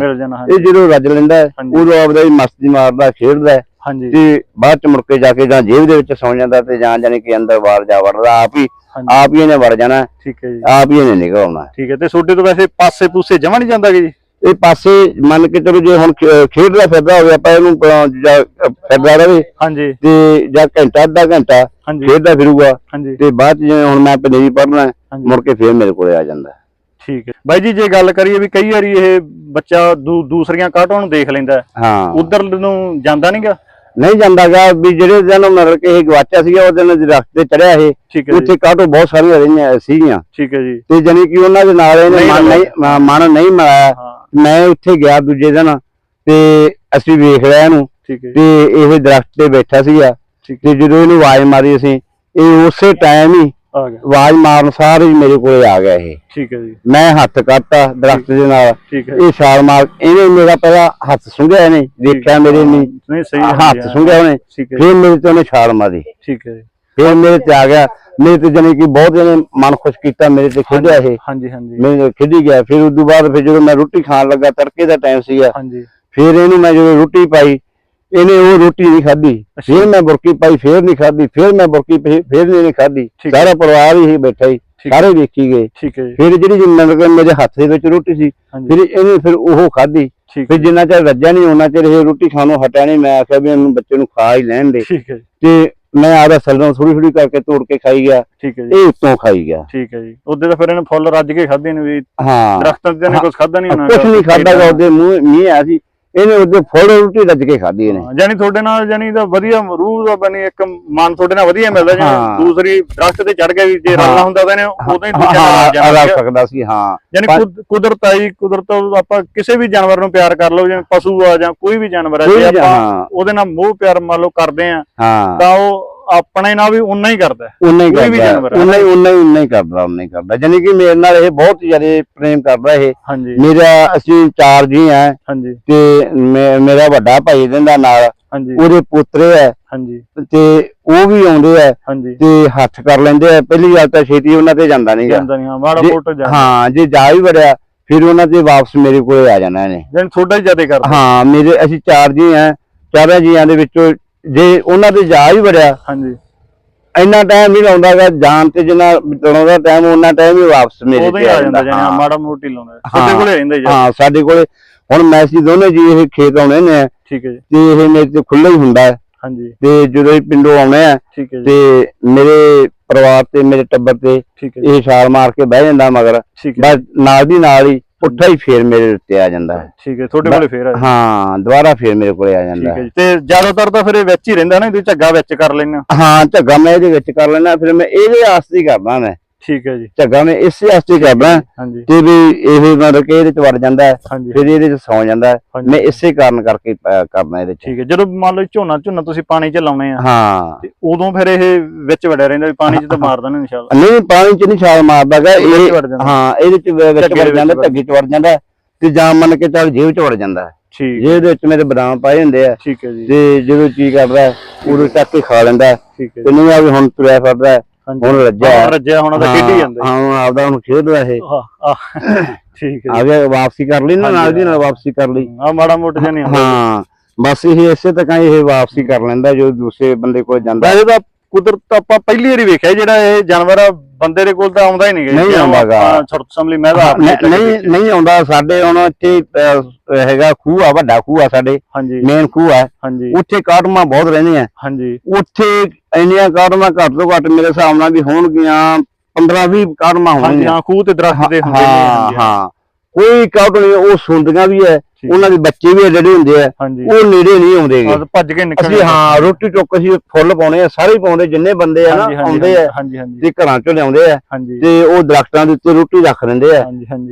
ਇਹ ਜਦੋਂ ਰੱਜ ਲੈਂਦਾ। ਉਦੋਂ ਆਪਦਾ ਹੀ ਮਸਤੀ ਮਾਰਦਾ ਖੇਡਦਾ। ਹਾਂਜੀ। ਤੇ ਬਾਅਦ ਚ ਮੁੜ ਕੇ ਜਾ ਕੇ ਜਾਂ ਜੇਬ ਦੇ ਵਿੱਚ ਸੌ ਜਾਂਦਾ ਤੇ ਜਾਂ ਜਾਨੀ ਕਿ ਅੰਦਰ ਬਾਹਰ ਜਾ ਵੜਦਾ ਆਪ ਹੀ ਆਪ ਹੀ ਇਹਨੇ ਵੜ ਜਾਣਾ। ਠੀਕ ਹੈ ਜੀ। ਆਪ ਹੀ ਇਹਨੇ ਨਿਕਲ ਆਉਣਾ ਠੀਕ ਹੈ ਤੇ ਤੁਹਾਡੇ ਤੋਂ ਵੈਸੇ ਪਾਸੇ ਪੂਸੇ ਜਮਾ ਨਹੀਂ ਜਾਂਦਾ ਜੀ? ਇਹ ਪਾਸੇ ਮੰਨ ਕੇ ਚਲੋ ਜੇ ਹੁਣ ਖੇ- ਖੇਡਦਾ ਫਿਰਦਾ ਹੋਵੇ ਆਪਾਂ ਇਹਨੂੰ ਜਾਂ ਫਿਰਦਾ ਰਹੇ। ਹਾਂਜੀ। ਤੇ ਜਾਂ ਘੰਟਾ ਅੱਧਾ ਘੰਟਾ ਖੇਡਦਾ ਫਿਰੂਗਾ। ਤੇ ਬਾਅਦ ਚ ਜਿਵੇਂ ਹੁਣ ਮੈਂ ਪਨੀਰੀ ਪੜਨਾ ਮੁੜ ਕੇ ਫੇਰ ਮੇਰੇ ਕੋਲੇ ਆ ਜਾਂਦਾ। ਠੀਕ ਹੈ। ਬਾਈ ਜੀ ਜੇ ਗੱਲ ਕਰੀਏ ਵੀ ਕਈ ਵਾਰੀ ਇਹ ਬੱਚਾ ਦੂ- ਦੂਸਰੀਆਂ ਕਾਟੋਂ ਨੂੰ ਦੇਖ ਲੈਂਦਾ। ਹਾਂ। ਉਧਰ ਨੂੰ ਜਾਂਦਾ ਨਹੀਂਗਾ ਨਹੀਂ ਜਾਂਦਾਗਾ ਵੀ ਜਿਹੜੇ ਦਿਨ ਮਤਲਬ ਕਿ ਇਹ ਗਵਾਚਾ ਸੀਗਾ ਉਹ ਦਿਨ ਦਰਖਤ ਤੇ ਚੜਿਆ ਇਹ ਉੱਥੇ ਕਾਟੋ ਬਹੁਤ ਸਾਰੀਆਂ ਰਹੀਆਂ ਸੀਗੀਆਂ। ਠੀਕ ਹੈ ਜੀ। ਤੇ ਜਾਨੀ ਕਿ ਉਹਨਾਂ ਦੇ ਨਾਲ ਇਹਨੇ ਮਨ। ਨਹੀਂ ਮਨ ਨਹੀਂ ਮਿਲਾਇਆ। ਹਾਂ। ਮੈਂ ਉੱਥੇ ਗਿਆ ਦੂਜੇ ਦਿਨ ਤੇ ਅਸੀਂ ਵੇਖ ਲਿਆ ਇਹਨੂੰ ਤੇ ਇਹ ਦਰਖਤ ਤੇ ਬੈਠਾ ਸੀਗਾ। ਤੇ ਜਦੋਂ ਇਹਨੂੰ ਆਵਾਜ਼ ਮਾਰੀ ਅਸੀਂ ਇਹ ਉਸੇ ਟਾਈਮ ਹੀ ਆ ਗਿਆ। ਆਵਾਜ਼ ਮਾਰਨ ਸਾਰ ਹੀ ਮੇਰੇ ਕੋਲੇ ਆ ਗਿਆ ਇਹ। ਠੀਕ ਹੈ ਜੀ। ਮੈਂ ਹੱਥ ਕੱਟਤਾ ਦਰਖਤ ਦੇ ਨਾਲ। ਠੀਕ ਹੈ। ਇਹ ਛਾਲ ਮਾਰ ਇਹਨੇ ਮੇਰਾ ਪਹਿਲਾਂ ਹੱਥ ਸੁੰਘਿਆ ਇਹਨੇ ਦੇਖਿਆ ਮੇਰੇ ਨਹੀਂ। ਸਹੀ ਹੱਥ ਸੁੰਘਿਆ ਉਹਨੇ। ਫਿਰ ਮੇਰੇ ਤੇ ਉਹਨੇ ਛਾਲ ਮਾਰੀ। ਠੀਕ ਹੈ ਜੀ। ਫਿਰ ਮੇਰੇ ਤੇ ਆ ਗਿਆ। ਮੇਰੇ ਤੇ ਜਾਨੀ ਕਿ ਬਹੁਤ ਇਹਨੇ ਮਨ ਖੁਸ਼ ਕੀਤਾ ਮੇਰੇ ਤੇ ਖੇਡਿਆ ਇਹ। ਹਾਂਜੀ ਹਾਂਜੀ। ਮੇਰੇ ਖੇਡੀ ਗਿਆ। ਫਿਰ ਉਸ ਤੋਂ ਬਾਅਦ ਫਿਰ ਜਦੋਂ ਮੈਂ ਰੋਟੀ ਖਾਣ ਲੱਗਾ ਤੜਕੇ ਦਾ ਟਾਈਮ ਸੀਗਾ। ਹਾਂਜੀ। ਫਿਰ ਇਹਨੂੰ ਮੈਂ ਜਦੋਂ ਰੋਟੀ ਪਾਈ ਇਹਨੇ ਉਹ ਰੋਟੀ ਨਹੀਂ ਖਾਧੀ ਫਿਰ ਮੈਂ ਬੁਰਕੀ ਪਾਈ ਫਿਰ ਨਹੀਂ ਖਾਧੀ ਫਿਰ ਮੈਂ ਬੁਰਕੀ ਪਈ ਫਿਰ ਨਹੀਂ ਖਾਧੀ। ਸਾਰਾ ਪਰਿਵਾਰ ਹੀ ਬੈਠਾ ਹੀ। ਸਾਰੇ ਵੇਖੀ ਗਏ। ਫਿਰ ਜਿਹੜੀ ਜਿੰਨਾ ਮੇਰੇ ਹੱਥ ਦੇ ਵਿੱਚ ਰੋਟੀ ਸੀ ਫਿਰ ਇਹਨੇ ਫਿਰ ਉਹ ਖਾਧੀ। ਫਿਰ ਜਿੰਨਾ ਚਿਰ ਰੱਜਿਆ ਨਹੀਂ ਉਹਨਾਂ ਚਿਰ ਇਹ ਰੋਟੀ ਖਾਣੋਂ ਹਟਿਆ ਨਹੀਂ। ਮੈਂ ਆਖਿਆ ਵੀ ਇਹਨੂੰ ਬੱਚੇ ਨੂੰ ਖਾ ਹੀ ਲੈਣ ਦੇ। ਤੇ ਮੈਂ ਆਦਾ ਸਲਨੋਂ ਥੋੜੀ ਥੋੜੀ ਕਰਕੇ ਤੋੜ ਕੇ ਖਾਈ ਗਿਆ। ਇਹ ਉੱਤੋਂ ਖਾਈ ਗਿਆ। ਠੀਕ ਹੈ ਜੀ। ਉਹਦੇ ਤਾਂ ਫਿਰ ਇਹਨੇ ਫੁੱਲ ਰੱਜ ਕੇ ਖਾਦੇ ਨੇ ਵੀ ਹਾਂ। ਦਰਖਤਾਂ ਤੇ ਨੇ ਕੁਝ ਖਾਦਾ ਨਹੀਂ ਹੋਣਾ ਕੁਛ ਨਹੀਂ ਖਾਦਾ ਉਹਦੇ ਮੂੰਹ ਮੀਂਹ ਆਇਆ ਸੀ। ਇਹਨੇ ਉਹਦੇ ਫੁੱਲ ਰੋਟੀ ਰੱਜ ਕੇ ਖਾਧੀ ਇਹਨੇ। ਜਾਣੀ ਤੁਹਾਡੇ ਨਾਲ ਜਾਨੀ ਦਾ ਵਧੀਆ ਰੂਹ ਦਾ ਬਣੀ ਇੱਕ ਮਨ ਤੁਹਾਡੇ ਨਾਲ ਵਧੀਆ ਮਿਲਦਾ। ਜਿਵੇਂ ਦੂਸਰੀ ਦਰਖਤ ਤੇ ਚੜ ਗਿਆ ਵੀ ਜੇ। ਰਲਣਾ ਹੁੰਦਾ ਤਾਂ ਇਹਨੇ ਉਦੋਂ ਹੀ ਦੂਜਾ ਨਾਲ ਰੱਖ ਸਕਦਾ ਸੀ ਹਾਂ। ਕੁਦ- ਕੁਦਰਤ ਆਈ ਕੁਦਰਤ ਆਪਾਂ ਕਿਸੇ ਵੀ ਜਾਨਵਰ ਨੂੰ ਪਿਆਰ ਕਰ ਲਓ ਜਿਵੇਂ ਪਸ਼ੂ ਆ ਜਾਂ ਕੋਈ ਵੀ ਜਾਨਵਰ ਆ ਜੇ ਆਪਾਂ ਉਹਦੇ ਨਾਲ ਮੋਹ ਪਿਆਰ ਮੰਨ ਲਓ ਕਰਦੇ ਆ ਤਾਂ ਉਹ ਆਪਣੇ ਨਾਲ ਵੀ ਉਨਾ ਹੀ ਕਰਦਾ। ਉਨਾ ਹੀ ਕਰਦਾ। ਉਨਾ ਹੀ। ਉਨਾ ਹੀ ਉਨਾ ਹੀ ਕਰਦਾ ਉਨਾ ਹੀ ਕਰਦਾ। ਜਾਨੀ ਕਿ ਮੇਰੇ ਨਾਲ ਇਹ ਬਹੁਤ ਜ਼ਿਆਦਾ ਪ੍ਰੇਮ ਕਰਦਾ ਇਹ। ਹਾਂਜੀ। ਮੇਰਾ ਅਸੀਂ ਚਾਰ ਜੀ ਆ ਹਾਂਜੀ। ਤੇ ਮੇਰਾ ਵੱਡਾ ਭਾਈ ਦਿੰਦਾ ਨਾਲ। ਉਹਦੇ ਪੁੱਤਰੇ ਆ ਹਾਂਜੀ। ਤੇ ਉਹ ਵੀ ਆਉਂਦੇ ਆ। ਤੇ ਹੱਥ ਕਰ ਲੈਂਦੇ ਆ। ਪਹਿਲੀ ਗੱਲ ਤਾਂ ਛੇਤੀ ਉਹਨਾਂ ਤੇ ਜਾਂਦਾ ਨਹੀਂਗਾ ਜਾਂਦਾ ਨਹੀਂ ਹਾਂ ਮਾੜਾ ਜੇ- ਮੋਟਾ ਜਾਂਦਾ। ਹਾਂ ਜੇ ਜਾ ਵੀ ਵੜਿਆ ਫਿਰ ਉਹਨਾਂ ਤੇ ਵਾਪਸ ਮੇਰੇ ਕੋਲੇ ਆ ਜਾਣਾ ਇਹਨੇ। ਜਾਨੀ ਹੀ ਜ਼ਿਆਦਾ ਕਰਦਾ। ਹਾਂ ਮੇਰੇ ਅਸੀਂ ਚਾਰ ਜੀ ਆ ਚਾਰਾਂ ਜੀਆਂ ਦੇ ਵਿੱਚੋਂ ਜੇ ਉਹਨਾਂ ਤੇ ਜਾ ਵੀ ਵੜਿਆ ਹਾਂਜੀ। ਇੰਨਾ ਟਾਈਮ ਨਹੀਂ ਲਾਉਂਦਾਗਾ ਜਾਣ ਤੇ ਜਿੰਨਾ ਲਾਉਂਦਾ ਟਾਈਮ ਉਹਨਾਂ ਟਾਈਮ ਹੀ ਵਾਪਸ ਮੇਰੇ ਹੀ ਤੇ ਆ ਜਾਂਦਾ ਜਾਨੀ ਹਾਂ। ਮਾੜਾ ਮੋਟੀ ਲਾਉਂਦਾ। ਤੁਹਾਡੇ ਕੋਲੇ ਰਹਿੰਦਾ ਹੀ ਜ਼ਿਆਦਾ। ਹਾਂ ਸਾਡੇ ਕੋਲੇ ਹੁਣ ਮੈਂ ਅਸੀਂ ਦੋਨੇ ਜੀ ਇਹ ਖੇਤ ਆਉਣੇ ਨੇ। ਠੀਕ ਹੈ ਜੀ। ਤੇ ਇਹ ਮੇਰੇ ਤੇ ਖੁੱਲਾ ਹੀ ਹੁੰਦਾ ਹੈ। ਹਾਂਜੀ। ਤੇ ਜਦੋਂ ਇਹ ਪਿੰਡੋਂ ਆਉਣੇ ਆ ਠੀਕ ਹੈ ਜੀ। ਤੇ ਮੇਰੇ ਪਰਿਵਾਰ ਤੇ ਮੇਰੇ ਟੱਬਰ ਤੇ ਹੈ ਜੀ। ਇਹ ਛਾਲ ਮਾਰ ਕੇ ਬਹਿ ਜਾਂਦਾ ਮਗਰ। ਹੈ ਬਸ ਨਾਲ ਦੀ ਨਾਲ ਹੀ ਉੱਠਾ ਹੀ ਫੇਰ ਮੇਰੇ ਉੱਤੇ ਆ ਜਾਂਦਾ ਹੈ। ਠੀਕ ਹੈ ਤੁਹਾਡੇ ਕੋਲੇ ਫੇਰ ਆ। ਹਾਂ। ਦੁਬਾਰਾ ਫੇਰ ਮੇਰੇ ਕੋਲੇ ਆ ਠੀਕ ਜਾਂਦਾ ਹੈ ਹੈ। ਤੇ ਜ਼ਿਆਦਾਤਰ ਤਾਂ ਫਿਰ ਇਹ ਵਿੱਚ ਹੀ ਰਹਿੰਦਾ ਨਾ ਇਹਦੇ ਝੱਗਾ ਵਿੱਚ ਕਰ ਲੈਣਾ ਹਾਂ? ਝੱਗਾ ਮੈਂ ਇਹਦੇ ਵਿੱਚ ਕਰ ਲੈਣਾ ਫਿਰ ਮੈਂ ਇਹਦੇ ਆਸਤੇ ਹੀ ਕਰਦਾ ਮੈਂ। ਠੀਕ ਹੈ ਜੀ। ਝੱਗਾ ਮੈਂ ਇਸੇ ਆਸਤੇ ਹੀ ਕਰਦਾ। ਤੇ ਵੀ ਇਹ ਮਤਲਬ ਕਿ ਇਹਦੇ ਚ ਵੜ ਜਾਂਦਾ ਫਿਰ ਇਹਦੇ ਚ ਸੌ ਜਾਂਦਾ। ਮੈਂ ਇਸੇ ਕਾਰਨ ਕਰਕੇ ਕਰਨਾ ਇਹਦੇ ਚ। ਠੀਕ ਹੈ। ਜਦੋਂ ਮੰਨ ਲਓ ਝੋਨਾ ਝੋਨਾ ਤੁਸੀਂ ਪਾਣੀ 'ਚ ਲਾਉਣੇ ਆ ਹਾਂ। ਤੇ ਉਦੋਂ ਫਿਰ ਇਹ ਵਿੱਚ ਵੜਿਆ ਰਹਿੰਦਾ ਵੀ ਪਾਣੀ 'ਚ ਤਾਂ ਮਾਰਦਾ ਨਹੀਂ ਇਨਸ਼ਾਅੱਲਾ ਨਹੀਂ ਪਾਣੀ ਚ ਨਹੀਂ ਛਾਲ ਮਾਰਦਾਗਾ ਇਹ। ਹਾਂ ਇਹਦੇ ਚ ਵਿੱਚ ਵੜ ਜਾਂਦਾ ਝੱਗੇ ਚ ਵੜ ਜਾਂਦਾ। ਤੇ ਜਾਂ ਮੰਨ ਕੇ ਚੱਲ ਜੇਬ ਚ ਵੜ ਜਾਂਦਾ। ਠੀਕ। ਜੇਬ ਦੇ ਵਿੱਚ ਮੇਰੇ ਬਦਾਮ ਪਾਏ ਹੁੰਦੇ ਆ। ਠੀਕ ਹੈ ਜੀ। ਤੇ ਜਦੋਂ ਕੀ ਕਰਦਾ ਉਦੋਂ ਚੱਕ ਕੇ ਖਾ ਲੈਂਦਾ। ਤੇ ਨਹੀਂ ਆ ਵੀ ਹੁਣ ਤੁਰਿਆ ਫਿਰਦਾ। ਹੁਣ ਰੱਜਿਆ ਹੈ। ਹੁਣ ਰੱਜਿਆ ਹੁਣ ਤਾਂ ਖੇਡੀ ਜਾਂਦਾ। ਹਾਂ ਹੁਣ ਆਪਦਾ ਹੁਣ ਖੇਡਦਾ ਇਹ। ਆ ਠੀਕ ਹੈ ਆ ਗਿਆ ਵਾਪਸੀ ਕਰ ਲਈ ਨਾ ਨਾਲ ਦੀ ਨਾਲ ਵਾਪਸੀ ਕਰ ਲਈ। ਆ ਮਾੜਾ ਮੋਟਾ ਜਿਹਾ ਨਹੀਂ ਹੁੰਦਾ। ਹਾਂ ਬਸ ਇਹ ਇਸੇ ਤੱਕ ਇਹ ਵਾਪਸੀ ਕਰ ਲੈਂਦਾ ਜੋ ਦੂਸਰੇ ਬੰਦੇ ਕੋਲ ਜਾਂਦਾ। ਵੈਸੇ ਤਾਂ ਕੁਦਰਤ ਆਪਾਂ ਪਹਿਲੀ ਵਾਰੀ ਵੇਖਿਆ ਜਿਹੜਾ ਇਹ ਜਾਨਵਰ ਆ ਬੰਦੇ ਦੇ ਕੋਲ ਤਾਂ ਆਉਂਦਾ ਹੀ ਨਹੀਂ ਨਹੀਂ ਆਉਂਦਾਗਾ। ਛੁਰਤ ਸੰਭਲੀ ਮੈਂ ਤਾਂ ਨਹੀਂ ਨਹੀਂ ਆਉਂਦਾ। ਸਾਡੇ ਹੁਣ ਇੱਥੇ ਹੈਗਾ ਖੂਹ ਆ ਵੱਡਾ ਖੂਹ ਆ ਸਾਡੇ ਮੇਨ ਖੂਹ ਆ। ਉੱਥੇ ਕਾਟਮਾਂ ਬਹੁਤ ਰਹਿੰਦੀਆਂ। ਹਾਂਜੀ। ਉੱਥੇ ਇੰਨੀਆਂ ਕਾਟਮਾਂ ਘੱਟ ਤੋਂ ਘੱਟ ਮੇਰੇ ਹਿਸਾਬ ਨਾਲ ਵੀ ਹੋਣਗੀਆਂ 15 20 ਕਾਟਮਾਂ ਹੋਣਗੀਆਂ। ਹਾਂ ਖੂਹ ਤੇ ਦਰਖਤ ਦੇ ਹੁੰਦੇ ਨੇ ਹਾਂ ਹਾਂ। ਕੋਈ ਕਾਟ ਨਹੀਂ ਉਹ ਸੁੰਦੀਆਂ ਵੀ ਹੈ। ਉਹਨਾਂ ਦੇ ਬੱਚੇ ਵੀ ਜਿਹੜੇ ਹੁੰਦੇ ਆ ਉਹ ਨੇੜੇ ਨਹੀਂ ਆਉਂਦੇਗੇ ਆਹ ਭੱਜ ਕੇ ਨਿਕਲ ਅਸੀਂ ਹਾਂ ਰੋਟੀ ਟੁੱਕ ਅਸੀਂ ਫੁੱਲ ਪਾਉਣੇ ਆ ਸਾਰੇ ਪਾਉਂਦੇ ਜਿੰਨੇ ਬੰਦੇ ਆ ਨਾ ਆਉਂਦੇ ਆ ਤੇ ਘਰਾਂ ਚੋਂ ਲਿਆਉਂਦੇ ਆ ਤੇ ਉਹ ਦਰਖਤਾਂ ਦੇ ਉੱਤੇ ਰੋਟੀ ਰੱਖ ਦਿੰਦੇ ਆ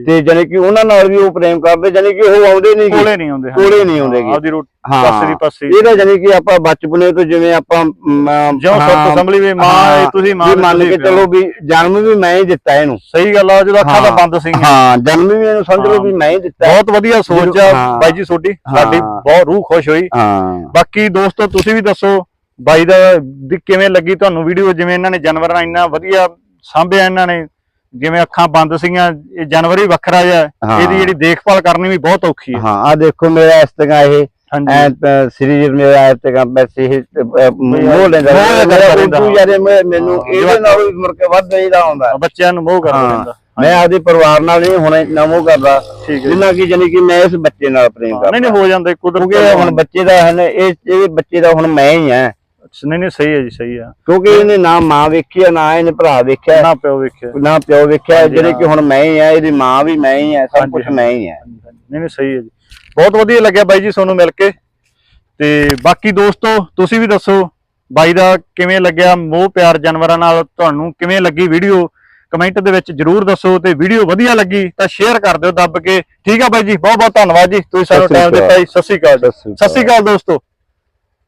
ਤੇ ਜਾਨੀ ਕਿ ਉਹਨਾਂ ਨਾਲ ਵੀ ਉਹ ਪ੍ਰੇਮ ਕਰਦੇ ਜਾਨੀ ਕਿ ਉਹ ਆਉਂਦੇ ਨਹੀਂ। ਕੋਲੇ ਨਹੀਂ ਆਉਂਦੇ। ਕੋਲੇ ਨਹੀਂ ਆਉਂਦੇ। ਆਪਦੀ ਰੋਟੀ। ਪਾਸੇ ਦੀ ਪਾਸੇ ਇਹਦਾ ਜਾਨੀ ਕਿ ਆਪਾਂ ਬਚਪਨੇ ਤੋਂ ਜਿਵੇਂ ਆਪਾਂ ਜਿਉਂ ਹਾਂ, ਸੁਰਤ ਸੰਭਲੀ ਵੀ ਮਾਂ ਤੁਸੀਂ ਮਾਂ ਵੀ ਮੰਨ ਕੇ। ਚਲੋ ਵੀ ਜਨਮ ਵੀ ਮੈਂ ਹੀ ਦਿੱਤਾ ਇਹਨੂੰ ਸਹੀ ਗੱਲ ਆ ਜਦੋਂ ਅੱਖਾਂ ਤਾਂ ਹਾਂ। ਬੰਦ ਸੀਗੀਆਂ ਹਾਂ ਜਨਮ ਵੀ ਇਹਨੂੰ ਸਮਝ ਲਓ ਹਾਂ। ਵੀ ਮੈਂ ਹੀ ਦਿੱਤਾ ਬਹੁਤ ਵਧੀਆ ਸੋਚ ਆ ਹਾਂ। ਬਾਈ ਜੀ ਤੁਹਾਡੀ ਹਾਂ। ਸਾਡੀ ਬਹੁਤ ਰੂਹ ਖੁਸ਼ ਹੋਈ ਹਾਂ ਬਾਕੀ ਦੋਸਤੋ ਤੁਸੀਂ ਵੀ ਦੱਸੋ ਬਾਈ ਦਾ ਕਿਵੇਂ ਲੱਗੀ ਤੁਹਾਨੂੰ ਵੀਡੀਓ ਜਿਵੇਂ ਇਹਨਾਂ ਨੇ ਜਾਨਵਰਾਂ ਇੰਨਾ ਵਧੀਆ ਸਾਂਭਿਆ ਇਹਨਾਂ ਨੇ ਜਿਵੇਂ ਅੱਖਾਂ ਬੰਦ ਸੀਗੀਆਂ ਇਹ ਜਾਨਵਰ ਹੀ ਵੱਖਰਾ ਜਿਹਾ ਹੈ। ਹਾਂ। ਇਹਦੀ ਜਿਹੜੀ ਦੇਖਭਾਲ ਕਰਨੀ ਵੀ ਬਹੁਤ ਔਖੀ ਹੈ ਹਾਂ ਆ ਦੇਖੋ ਮੇਰਾ ਇਸ ਤਰ੍ਹਾਂ ਇਹ ਹਾਂਜੀ। ਐ ਸਰੀਰ ਮੇਰਾ ਇਸ ਤਰ੍ਹਾਂ ਵੈਸੇ ਇਹ ਮੋਹ ਲੈਂਦਾ ਮੋਹ ਲੈਂਦਾ ਮੇਰਾ ਯਾਰੇ ਮੈਨੂੰ ਹਾਂ, ਇਹਦੇ ਨਾਲ ਵੀ ਮੁੜ ਕੇ ਵੱਧ ਇਹਦਾ ਆਉਂਦਾ ਬੱਚਿਆਂ ਨੂੰ ਮੋਹ ਹਾਂ ਰਹਿੰਦਾ। ਮੈਂ ਆਪਦੇ ਪਰਿਵਾਰ ਨਾਲ ਨਹੀਂ ਹੁਣ ਇੰਨਾ ਮੋਹ ਕਰਦਾ। ਹੈ। ਜਿੰਨਾ ਕਿ ਜਾਨੀ ਕਿ ਮੈਂ ਇਸ ਬੱਚੇ ਨਾਲ ਪ੍ਰੇਮ ਨਹੀਂ ਕਰਦਾ। ਨਹੀਂ ਹੋ ਜਾਂਦੇ ਕੁਦਰਤ ਕਿਉਂਕਿ ਹੁਣ ਬੱਚੇ ਦਾ ਹਨ ਇਹ ਇਹ ਬੱਚੇ ਦਾ ਹੁਣ ਮੈਂ ਹੀ ਆ। ਨਹੀਂ ਨਹੀਂ ਸਹੀ ਹੈ ਜੀ ਸਹੀ ਆ ਕਿਉਂਕਿ ਇਹਨੇ ਨਾ ਮਾਂ ਵੇਖੀ ਆ ਨਾ ਇਹਨੇ ਭਰਾ ਵੇਖਿਆ। ਨਾ ਪਿਓ ਵੇਖਿਆ। ਨਾ ਪਿਓ ਵੇਖਿਆ ਜਿਹੜੇ ਕਿ ਹਾਂ। ਹੁਣ ਮੈਂ ਹੀ ਆ ਇਹਦੀ ਮਾਂ ਵੀ ਮੈਂ ਹੀ ਆ ਸਭ ਕੁਝ। ਮੈਂ ਹੀ ਆ। ਨਹੀਂ ਨਹੀਂ ਸਹੀ ਹੈ ਜੀ। ਬਹੁਤ ਵਧੀਆ ਲੱਗਿਆ ਬਾਈ ਜੀ ਤੁਹਾਨੂੰ ਮਿਲ ਕੇ। ਤੇ ਬਾਕੀ ਦੋਸਤੋ ਤੁਸੀਂ ਵੀ ਦੱਸੋ ਬਾਈ ਦਾ ਕਿਵੇਂ ਲੱਗਿਆ ਮੋਹ ਪਿਆਰ ਜਾਨਵਰਾਂ ਨਾਲ ਤੁਹਾਨੂੰ ਕਿਵੇਂ ਲੱਗੀ ਵੀਡੀਓ? ਕਮੈਂਟ ਦੇ ਵਿੱਚ ਜਰੂਰ ਦੱਸੋ ਤੇ ਵੀਡੀਓ ਵਧੀਆ ਲੱਗੀ ਤਾਂ ਸ਼ੇਅਰ ਕਰ ਦਿਓ ਦੱਬ ਕੇ। ਠੀਕ ਆ ਬਾਈ ਜੀ ਬਹੁਤ ਬਹੁਤ ਧੰਨਵਾਦ ਜੀ। ਤੁਸੀਂ ਸਾਨੂੰ ਟਾਈਮ ਦਿੱਤਾ ਜੀ। ਸਤਿ ਸ਼੍ਰੀ ਅਕਾਲ। ਸਤਿ ਸ਼੍ਰੀ ਅਕਾਲ ਦੋਸਤੋ।